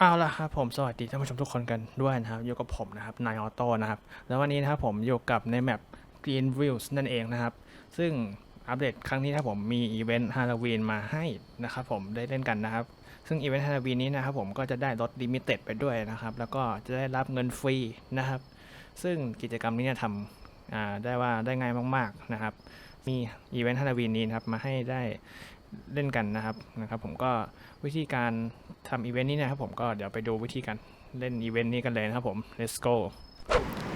เอาละครับผมสวัสดีท่านผู้ชมทุกคนกันด้วยนะครับอยู่กับผมนะครับนายออโต้นะครับแล้ววันนี้นะครับผมอยู่กับในแมป Green Views นั่นเองนะครับ ซึ่งอัปเดตครั้งนี้นะครับผมมีอีเวนต์ฮาโลวีนมาให้นะครับผมได้เล่นกันนะครับ ซึ่งอีเวนต์ฮาโลวีนนี้นะครับผมก็จะได้ลดลิมิเต็ดไปด้วยนะครับ แล้วก็จะได้รับเงินฟรีนะครับ ซึ่งกิจกรรมนี้เนี่ยทำได้ว่าได้ง่ายมาก ๆนะครับ มีอีเวนต์ฮาโลวีนนี้นะครับมาให้ได้ เล่นกันนะครับนะครับผมก็วิธีการทำอีเวนต์นี้นะครับผมก็เดี๋ยวไปดูวิธีการเล่นอีเวนต์นี้กันเลยนะครับผม let's go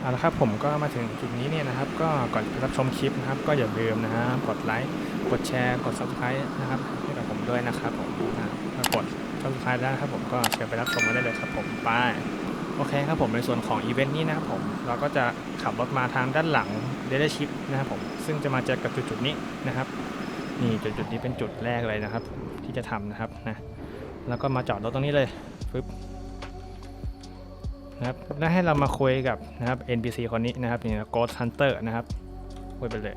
เอาละครับผมก็มาถึงจุดนี้เนี่ยนะครับ ก็ก่อนรับชมคลิปนะครับ ก็อย่าลืมนะฮะกดไลค์กดแชร์กด subscribe นะครับให้กับผมด้วยนะครับผมถ้ากด subscribe แล้นะครับผมก็เชิญไปรับชมมาได้เลยครับผมไปโอเคครับผมในส่วนของอีเวนต์นี้นะครับผมเราก็จะขับรถมาทางด้านหลังเดลชิพนะครับผมซึ่งจะมาเจอกับจุดๆนี้นะครับ นี่จุดจุดๆนี้เป็นจุดแรกเลยนะครับ ที่จะทำนะครับนะแล้วก็มาจอดรถตรงนี้เลยปึ๊บนะครับแล้วให้เรามาคุยกับนะครับ NPC คนนี้นะครับนี่นะ Ghost Hunter นะครับคุยไปเลย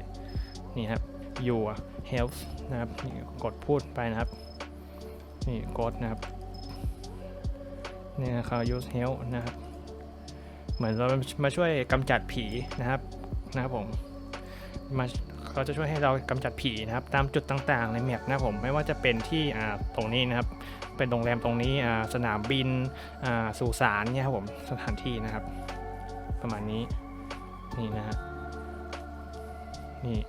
นี่ครับ your health นะครับนี่กดพูดไปนะครับนี่ Ghost นะครับนี่นะครับ use health นะครับ เหมือนเรามาช่วยกำจัดผีนะครับนะครับผม มาเขาจะช่วยให้เรากำจัดผีนะครับ ตามจุดต่างๆ ในแมปนะผมไม่ว่าจะเป็นที่ตรงนี้นะครับ เป็นโรงแรมตรงนี้สนามบินสุสานเนี่ยครับผมสถานที่นะครับ ประมาณนี้นี่นะฮะนี่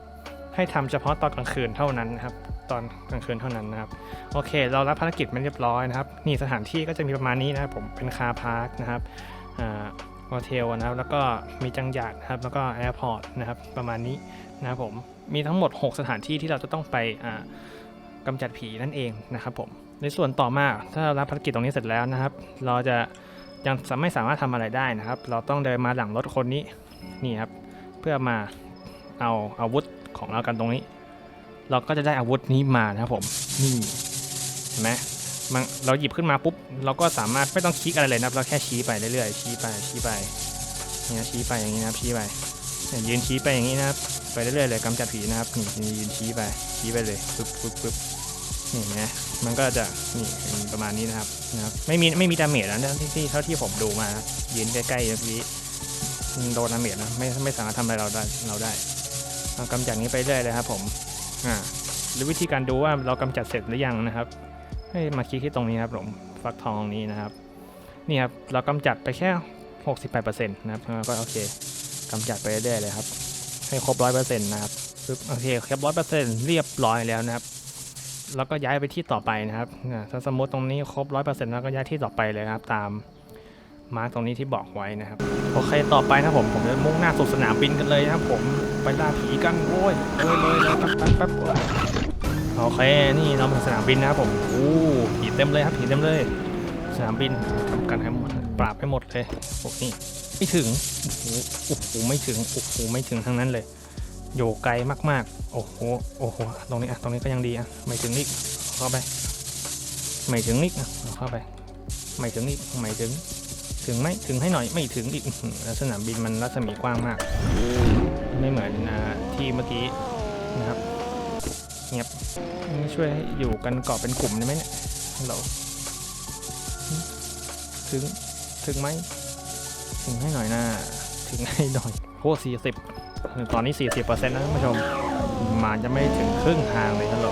ให้ทำเฉพาะตอนกลางคืนเท่านั้นนะครับ ตอนกลางคืนเท่านั้นนะครับ โอเค เรารับภารกิจมันเรียบร้อยนะครับ นี่สถานที่ก็จะมีประมาณนี้นะครับผมเป็นคาร์พาร์คนะครับอ่า โฮเทลนะครับ แล้วก็มีจังหยาดนะครับ แล้วก็แอร์พอร์ตนะครับ ประมาณนี้นะครับผม มีทั้งหมด 6 สถานที่ที่เราจะต้องไปอ่ากำจัดผีนั่นเองนะครับผม ในส่วนต่อมาถ้าเรารับภารกิจตรงนี้เสร็จแล้วนะครับ เราจะยังไม่สามารถทำอะไรได้นะครับ เราต้องเดินมาหลังรถคนนี้นี่ครับ เพื่อมาเอาอาวุธของเรากันตรงนี้ เราก็จะได้อาวุธนี้มานะครับผม นี่เห็นไหม มันเราหยิบขึ้นมาปุ๊บเราก็สามารถไม่ต้องคลิกอะไรเลยนะครับ เราแค่ชี้ไปเรื่อยๆชี้ไปชี้ไปเนี่ยชี้ไปอย่างนี้นะครับชี้ไปยืนชี้ไปอย่างนี้นะครับไปเรื่อยๆเลยกำจัดผีนะครับนี่ยืนชี้ไปชี้ไปเลยปึ๊บปึ๊บปึ๊บนี่นไหมมันก็จะนี่ประมาณนี้นะครับนะครับไม่มีไม่มีดาเมจนะที่ที่เท่าที่ผมดูมานะยืนใกล้ๆเมื่อกี้โดนดาเมจนะไม่ไม่สามารถทำอะไรเราได้เราได้เรากำจัดนี้ไปเรื่อยเลยครับผมอ่าหรือวิธีการดูว่าเรากำจัดเสร็จหรือยังนะครับ ให้มาคลิกที่ตรงนี้ครับผมฟักทองนี้นะครับ นี่ครับเรากำจัดไปแค่ 68%นะครับก็โอเคกำจัดไปเรื่อยๆเลยครับให้ครบ100%นต์นะครับปึ๊บโอเคครบ100%เรียบร้อยแล้วนะครับ แล้วก็ย้ายไปที่ต่อไปนะครับถ้าสมมติตรงนี้ครบ100%แล้วก็ย้ายที่ต่อไปเลยครับ ตามมาร์กตรงนี้ที่บอกไว้นะครับ โอเคต่อไปนะผมผมจะมุ่งหน้าสู่สนามบินกันเลยนะครับผมไปล่าผีกันโว้ยเลยเลยเลยแป๊บแป๊บแป๊บ โอเค นี่เรามาสนามบินนะครับผมโอ้ผีเต็มเลยครับผีเต็มเลย สนามบินทำกันให้หมดปราบให้หมดเลยโอ้นี่ไม่ถึงโอ้โหโอ้โหไม่ถึงโอ้โหไม่ถึงทั้งนั้นเลยอยู่ไกลมากๆ โอ้โหโอ้โหตรงนี้อะตรงนี้ก็ยังดีอะไม่ถึงอีกเข้าไป ไม่ถึงอีกอะเข้าไป ไม่ถึงอีกไม่ถึง ถึงไหมถึงให้หน่อยไม่ถึงอีกอื้อหือแล้วสนามบินมันรัศมีกว้างมาก ไม่เหมือนอ่าที่เมื่อกี้นะครับ เงียบนี่ช่วยให้อยู่กันเกาะเป็นกลุ่มได้ไหมเนี่ยฮัลโหลถึงถึงไหมถึงให้หน่อยนะถึงให้หน่อยโอ้สี่สิบตอนนี้สี่สิบเปอร์เซ็นต์นะท่านผู้ชมมาจะไม่ถึงครึ่งทางเลยฮัลโหล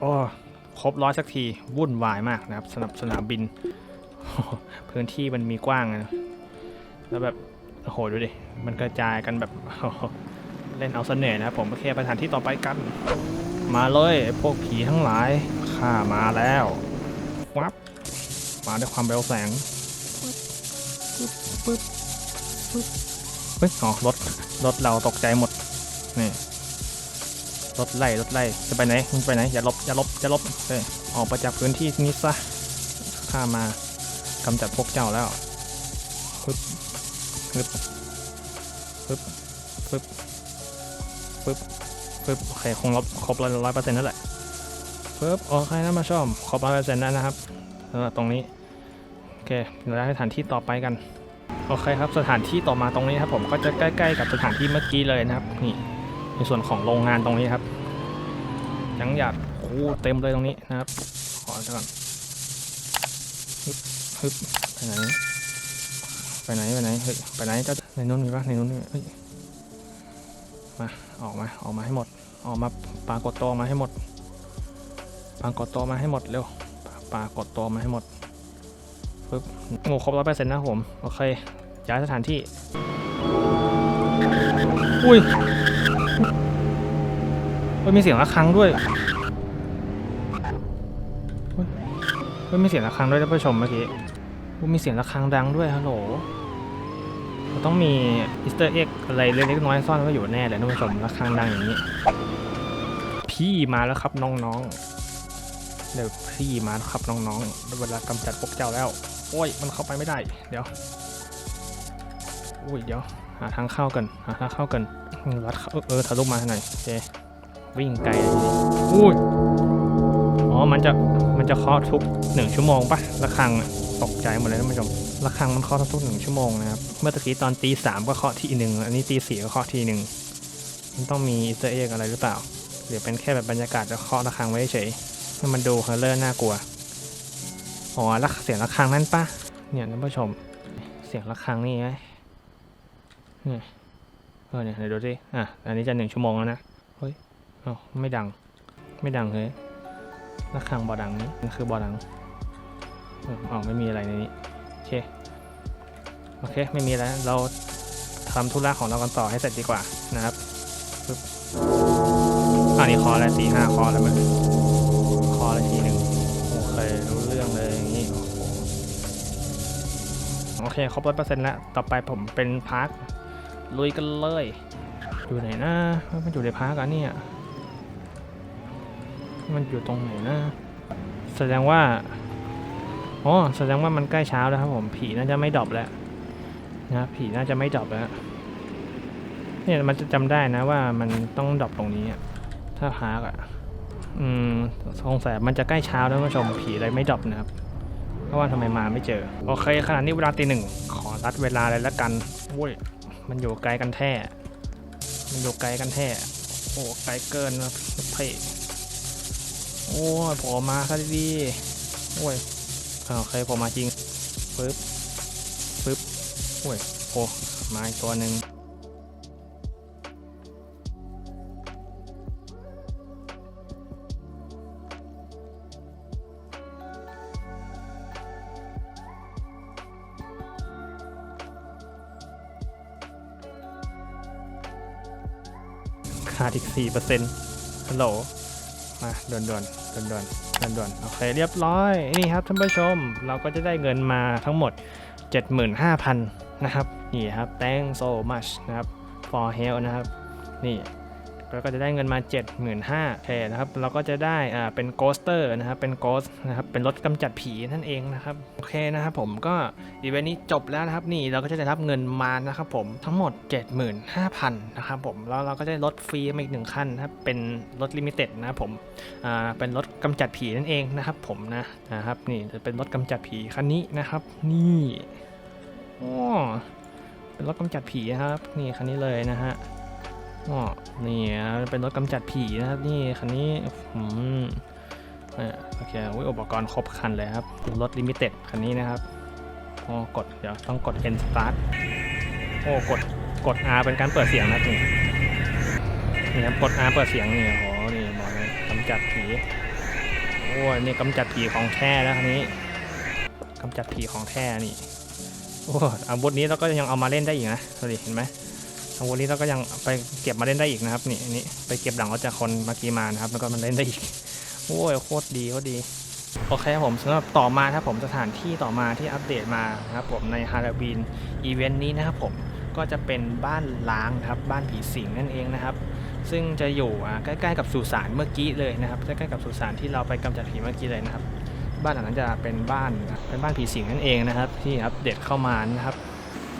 โอ้ครบร้อยสักที วุ่นวายมากนะครับสนับสนามบิน พื้นที่มันมีกว้างนะแล้วแบบโอ้โหดูดิ มันกระจายกันแบบเล่นเอาเสน่ห์นะครับผมโอเคไปสถานที่ต่อไปกัน มาเลยพวกผีทั้งหลายข้ามาแล้ววับมาด้วยความเร็วแสงปึ๊บปึ๊บปึ๊บเฮ้ยอ๋อรถรถเราตกใจหมดนี่รถไล่รถไล่จะไปไหนมึงไปไหนอย่าลบอย่าลบอย่าลบเฮ้ยออกไปจากพื้นที่นี้ซะข้ามา กำจัดพวกเจ้าแล้วปึ๊บปึ๊บปึ๊บปึ๊บปึ๊บปึ๊บโอเคคงลบครบร้อยเปอร์เซ็นต์นั่นแหละปึ๊บโอเคนะมาชมครบร้อยเปอร์เซ็นต์แล้วนะครับสำหรับตรงนี้โอเคเราได้สถานที่ต่อไปกันโอเคครับสถานที่ต่อมาตรงนี้ครับผมก็จะใกล้ ๆ กับสถานที่เมื่อกี้เลยนะครับนี่ในส่วนของโรงงานตรงนี้ครับยังหยาดโอ้เต็มเลยตรงนี้นะครับขอจะก่อน ฮึบไปไหน ไปไหน ไปไหน เฮ้ย ไปไหนเจ้าในนู้นมีปะในนู้นมีเฮ้ย มา ออกมา ออกมาให้หมด ออกมาปากฏตัวมาให้หมด ปากฏตัวมาให้หมดเร็ว ปากฏตัวมาให้หมดปึ๊บโง่ครบร้อยเปอร์เซ็นต์นะผม โอเค ย้ายสถานที่ อุ้ยเฮ้ย มีเสียงระฆังด้วย เฮ้ยมีเสียงระฆังด้วยท่านผู้ชมเมื่อกี้อุ๊ยมีเสียงระฆังดังด้วยฮัลโหลมันต้องมีอีสเตอร์เอ็กอะไรเล็กๆน้อยๆซ่อนไว้อยู่แน่เลยท่านผู้ชมระฆังดังอย่างนี้ พี่มาแล้วครับน้องๆเดี๋ยวพี่มาแล้วครับน้องๆเวลากำจัดพวกเจ้าแล้ว โอ้ยมันเข้าไปไม่ได้ เดี๋ยวอุ้ยเดี๋ยวหาทางเข้ากันหาทางเข้ากันรัดเออทะลุมาหน่อยโอเควิ่งไกลเลยอุ้ย อ๋อ มันจะ มันจะเคาะทุกหนึ่งชั่วโมงปะระฆังตกใจหมดเลยท่านผู้ชม ระฆังมันเคาะทุกหนึ่งชั่วโมงนะครับ เมื่อตะกี้ตอนตีสามก็เคาะทีหนึ่ง อันนี้ตีสี่ก็เคาะทีหนึ่ง มันต้องมีอีสเอร์เอ็กอะไรหรือเปล่า หรือเป็นแค่แบบบรรยากาศแล้วเคาะระฆังไว้เฉยให้มันดูเฮอร์เลอร์น่ากลัว อ๋อแล้วเสียงระฆังนั่นปะเนี่ยท่านผู้ชม เสียงระฆังนี่ไงเนี่ยเออเนี่ยเดี๋ยวดูสิอะ อันนี้จะหนึ่งชั่วโมงแล้วนะ เฮ้ยอ้าไม่ดัง ไม่ดังเลย ระฆังบอดังนี่มันคือบอดังอ๋อไม่มีอะไรในนี้โอเคโอเค ไม่มีแล้วเราทำธุระของเรากันต่อให้เสร็จดีกว่านะครับปึ๊บอันนี้คอแล้วสี่ห้าคอแล้วมันคอแล้วทีหนึ่งโอเครู้เรื่องเลยอย่างนี้โอเคครบร้อยเปอร์เซ็นต์แล้วต่อไปผมเป็นพาร์คลุยกันเลย อยู่ไหนนะมันอยู่ในพาร์คอันเนี่ย มันอยู่ตรงไหนนะ แสดงว่าอ๋อแสดงว่ามันใกล้เช้าแล้วครับผม ผีน่าจะไม่ดรอปแล้วนะครับผีน่าจะไม่ดรอปแล้ว เนี่ยมันจะจำได้นะว่ามันต้องดรอปตรงนี้ถ้าพาร์คอะอืมสงสัยมันจะใกล้เช้าแล้วผู้ชมผีอะไรไม่ดรอปนะครับเพราะว่าทำไมมาไม่เจอ โอเคขณะนี้เวลาตีหนึ่งขอรัดเวลาเลยละกันโอ้ยมันอยู่ไกลกันแท้ มันอยู่ไกลกันแท้ โอ้ไกลเกินนะเพ่ โอ้ยผล่มาซะดีๆโอ้ยอ่าโอเคโผล่มาจริงปึ๊บปึ๊บโอ้ยโอ้มาอีกตัวหนึ่งขาดอีก4%เปอร์เซ็นต์ฮัลโหล มาด่วนด่วนด่วนด่วนด่วนด่วนโอเคเรียบร้อยนี่ครับท่านผู้ชมเราก็จะได้เงินมาทั้งหมด 75,000 นะครับ นี่ครับ thank so much นะครับ for help นะครับ นี่ เราก็จะได้เงินมา 75,000โอเคนะครับ เราก็จะได้อ่าเป็นโกสเตอร์นะครับ เป็นโกสนะครับเป็นรถกำจัดผีนั่นเองนะครับ โอเคนะครับผมก็อีเวนต์นี้จบแล้วนะครับนี่เราก็จะได้รับเงินมานะครับผมทั้งหมด 75,000นะครับผมแล้วเราก็จะได้รถฟรีมาอีกหนึ่งคันนะครับเป็นรถลิมิเต็ดนะครับผมอ่าเป็นรถกำจัดผีนั่นเองนะครับผมนะนะครับนี่จะเป็นรถกำจัดผีคันนี้นะครับ นี่อ๋อเป็นรถกำจัดผีนะครับ นี่คันนี้เลยนะฮะ อ๋อนี่เป็นรถกำจัดผีนะครับนี่คันนี้อืมเออโอเคอุ๊ยอุปกรณ์ครบคันเลยครับ รถลิมิเต็ดคันนี้นะครับอ๋อกด เดี๋ยวต้องกด N start โอ้ กด กด R เป็นการเปิดเสียงนะนี่นี่ครับ กด R เปิดเสียงนี่โอ้โหนี่บอกเลยกำจัดผี โอ้นี่กำจัดผีของแท้แล้วคันนี้กำจัดผีของแท้นี่ โอ้อาวุธนี้เราก็ยังเอามาเล่นได้อีกนะดูดิเห็นไหม อาวุธนี้เราก็ยังไปเก็บมาเล่นได้อีกนะครับ นี่อันนี้ไปเก็บหลังเรถจากคนเมื่อกี้มานะครับ แล้วก็มันเล่นได้อีกโอ้ยโคตรดีโคตรดีโอเคครับผมสำหรับต่อมาครับผมสถานที่ต่อมาที่อัปเดตมานะครับผมในฮา l ล w วีนอีเวนต์นี้นะครับผมก็จะเป็นบ้านล้างครับบ้านผีสิงนั่นเองนะครับ ซึ่งจะอยู่ใกล้ๆกับสุสานเมื่อกี้เลยนะครับใกล้ๆกับสุสานที่เราไปกำจัดผีเมื่อกี้เลยนะครับ บ้านหลังนั้นจะเป็นบ้านเป็นบ้านผีสิงนั่นเองนะครับ ที่อัปเดตเข้ามานะครับ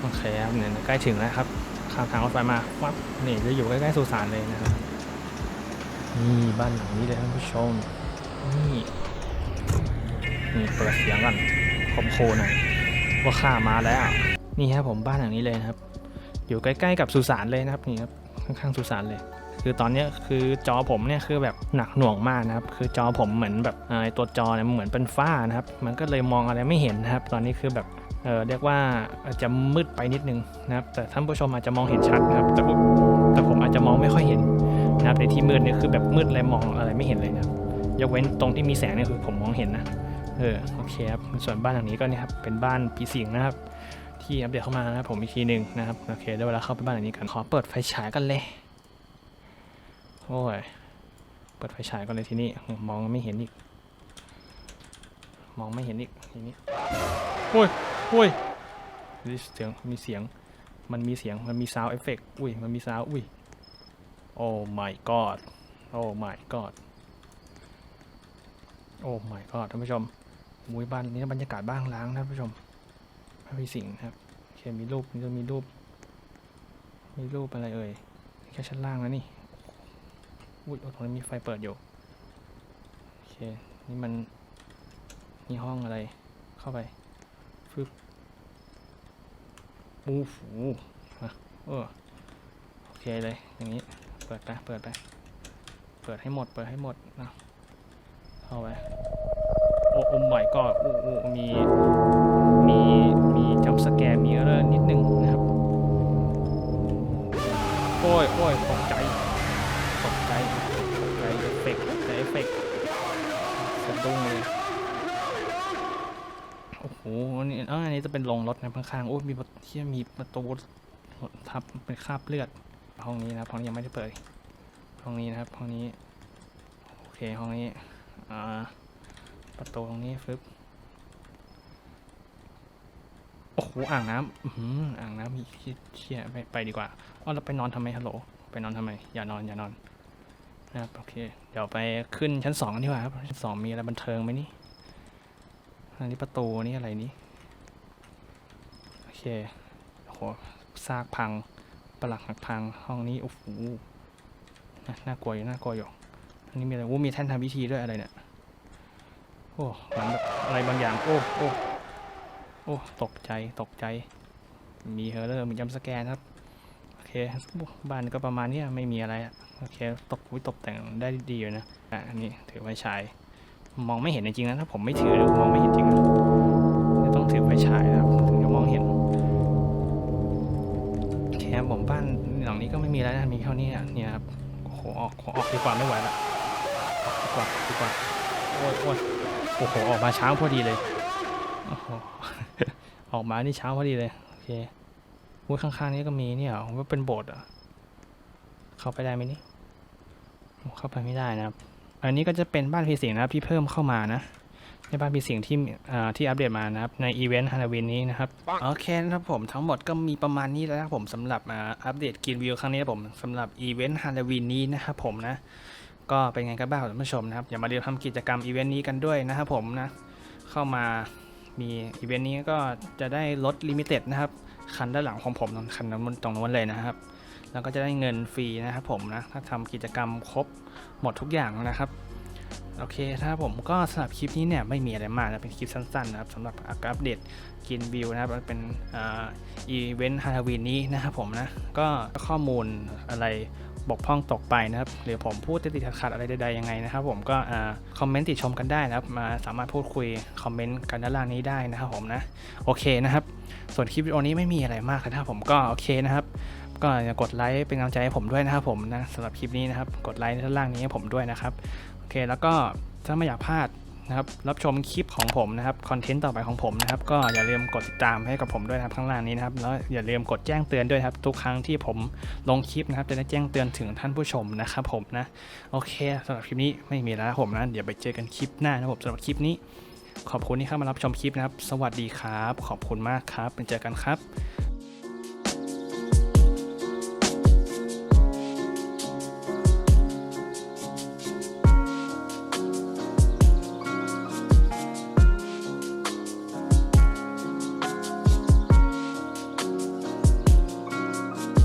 โอเคครับเนี่ยใกล้ถึงแล้วครับ ข้ามทางรถไฟมาวับนี่จะอยู่ใกล้ๆสุสานเลยนะครับนี่บ้านหลังนี้เลยท่านผู้ชม นี่นี่เปิดเสียงก่อนคมโคหน่อยว่าข้ามาแล้ว นี่ครับผมบ้านหลังนี้เลยนะครับ อยู่ใกล้ๆกับสุสานเลยนะครับนี่ครับข้างๆสุสานเลย คือตอนนี้คือจอผมเนี่ยคือแบบหนักหน่วงมากนะครับ คือจอผมเหมือนแบบไอ้ตัวจอเนี่ยเหมือนเป็นฝ้านะครับ มันก็เลยมองอะไรไม่เห็นนะครับ ตอนนี้คือแบบเออเรียกว่าอาจจะมืดไปนิดนึงนะครับ แต่ท่านผู้ชมอาจจะมองเห็นชัดนะครับแต่ผมแต่ผมอาจจะมองไม่ค่อยเห็นนะครับในที่มืดเนี่ยคือแบบมืดเลยมองอะไรไม่เห็นเลยนะครับยกเว้นตรงที่มีแสงเนี่ยคือผมมองเห็นนะเออโอเคครับส่วนบ้านหลังนี้ก็เนี่ยครับเป็นบ้านผีสิงนะครับ ที่อัปเดตเข้ามานะครับผมอีกทีหนึ่งนะครับโอเคได้เวลาเข้าไปบ้านหลังนี้กันขอเปิดไฟฉายกันเลย โอ้ย เปิดไฟฉายก่อนเลยทีนี้ มองไม่เห็นอีก มองไม่เห็นอีกทีนี้ โอ้ย โอ้ยมีเสียง มีเสียง มันมีเสียง มันมีซาวเอฟเฟกอุ้ย มันมีซาวอุ้ย โอ้ my god โอ้ my god โอ้ my god ท่านผู้ชมมุ้ยบ้านนี้บรรยากาศบ้านล้างนะท่านผู้ชมพระพิสิงนะครับโอเคมีรูปมีมีรูป มีรูปอะไรเอ่ยแค่ชั้นล่างแล้วนี่ อุ้ยโอ้ตรงนี้มีไฟเปิดอยู่ โอเค นี่มัน นี่ห้องอะไร เข้าไป ฟึบโอ้โหอะเออโอเคเลย อย่างนี้ เปิดไป เปิดไป เปิดให้หมด เปิดให้หมดนะเข้าไป โอ้โอ้ไม่ก็โอ้โอ้มี มี มีจัมสแกร์มีอะไรนิดนึงนะครับ โอ้ยโอ้ยตกใจ ตกใจตกใจเอฟเฟกต์แต่เอฟเฟกต์สะดุ้งเลยโอ้โหนี่เอออันนี้จะเป็นโรงรถนะข้างๆโอ้มีที่มีประตูทับเป็นคราบเลือด ห้องนี้นะครับห้องนี้ยังไม่ได้เปิดห้องนี้นะครับห้องนี้โอเคห้องนี้อ่าประตูตรงนี้ฟึบโอ้โหอ่างน้ำอื้อหืออ่างน้ำมีเชี่ยไปไปดีกว่าอ๋อเราไปนอนทำไมฮัลโหล ไปนอนทำไม อย่านอนอย่านอนนะครับโอเค เดี๋ยวไปขึ้นชั้นสองกันดีกว่าครับ ชั้นสองมีอะไรบันเทิงไหมนี่ อันนี้ประตูนี่อะไรนี่โอเคโหซากพังประหลักหักพังห้องนี้โอ้โหน่าน่ากลัวอยู่น่ากลัวอยู่อันนี้มีอะไรโอ้มีแท่นทำพิธีด้วยอะไรเนี่ยโอ้เหมือนแบบอะไรบางอย่างโอ้โอ้โอ้ตกใจตกใจ มีเฮอร์เลอร์มีจัมสแกนครับ บ้านก็ประมาณนี้ไม่มีอะไรอะโอเคตกวิตกแต่งได้ดีอยู่นะอะอันนี้ถือไฟฉายมองไม่เห็นจริงๆนะถ้าผมไม่ถือเนี่ยมองไม่เห็นจริงนะจะต้องถือไฟฉายนะครับถึงจะมองเห็นโอเคครับผมบ้านหลังนี้ก็ไม่มีแล้วนะมีเท่านี้เนี่ยครับโอ้โหออกขอออกดีกว่าไม่ไหวละดีกว่าดีกว่าโอ้ยโอ้ยโอ้โหออกมาเช้าพอดีเลยโอ้โหออกมานี่เช้าพอดีเลยโอเค อุ้ยข้างๆนี้ก็มีเนี่ยผมว่าเป็นโบสถ์อะ เข้าไปได้ไหมนี่ เข้าไปไม่ได้นะครับ อันนี้ก็จะเป็นบ้านผีสิงนะครับที่เพิ่มเข้ามานะ ในบ้านผีสิงที่อ่าที่อัปเดตมานะครับ ในอีเวนต์ฮาโลวีนนี้นะครับ โอเคนะครับผมทั้งหมดก็มีประมาณนี้แล้วนะครับผมสำหรับอ่าอัปเดตกินวิวครั้งนี้นะครับผมสำหรับอีเวนต์ฮาโลวีนนี้นะครับผมนะ ก็เป็นไงกันบ้างท่านผู้ชมนะครับ อย่ามาเรียนทำกิจกรรมอีเวนต์นี้กันด้วยนะครับผมนะ เข้ามามีอีเวนต์นี้ก็จะได้ลดลิมิเต็ดนะครับ คันด้านหลังของผมตรงคันนั้นตรงนู้นเลยนะครับ แล้วก็จะได้เงินฟรีนะครับผมนะถ้าทำกิจกรรมครบหมดทุกอย่างนะครับโอเค ถ้าผมก็สำหรับคลิปนี้เนี่ยไม่มีอะไรมากนะ เป็นคลิปสั้นๆนะครับสำหรับอัปเดตกินวิวนะครับเป็นอีเวนต์ฮาโลวีนนี้นะครับผมนะ ก็ข้อมูลอะไร บกพร่องตกไปนะครับหรือผมพูดติดขัดอะไรใดๆยังไงนะครับ ผมก็คอมเมนต์ติชมกันได้นะครับมาสามารถพูดคุยคอมเมนต์กันด้านล่างนี้ได้นะครับผมนะโอเคนะครับ ส่วนคลิปวิดีโอนี้ไม่มีอะไรมากนะครับผมก็โอเคนะครับก็อย่ากดไลค์เป็นกำลังใจให้ผมด้วยนะครับผมนะสำหรับคลิปนี้นะครับ กดไลค์ด้านล่างนี้ให้ผมด้วยนะครับโอเคแล้วก็ถ้าไม่อยากพลาด นะครับรับชมคลิปของผมนะครับคอนเทนต์ต่อไปของผมนะครับก็อย่าลืมกดติดตามให้กับผมด้วยนะครับข้างล่างนี้นะครับแล้วอย่าลืมกดแจ้งเตือนด้วยครับทุกครั้งที่ผมลงคลิปนะครับจะได้แจ้งเตือนถึงท่านผู้ชมนะครับผมนะโอเคสำหรับคลิปนี้ไม่มีแล้วผมนะเดี๋ยวไปเจอกันคลิปหน้านะครับผมสำหรับคลิปนี้ ขอบคุณที่เข้ามารับชมคลิปนะครับ สวัสดีครับ ขอบคุณมากครับเจอกันครับ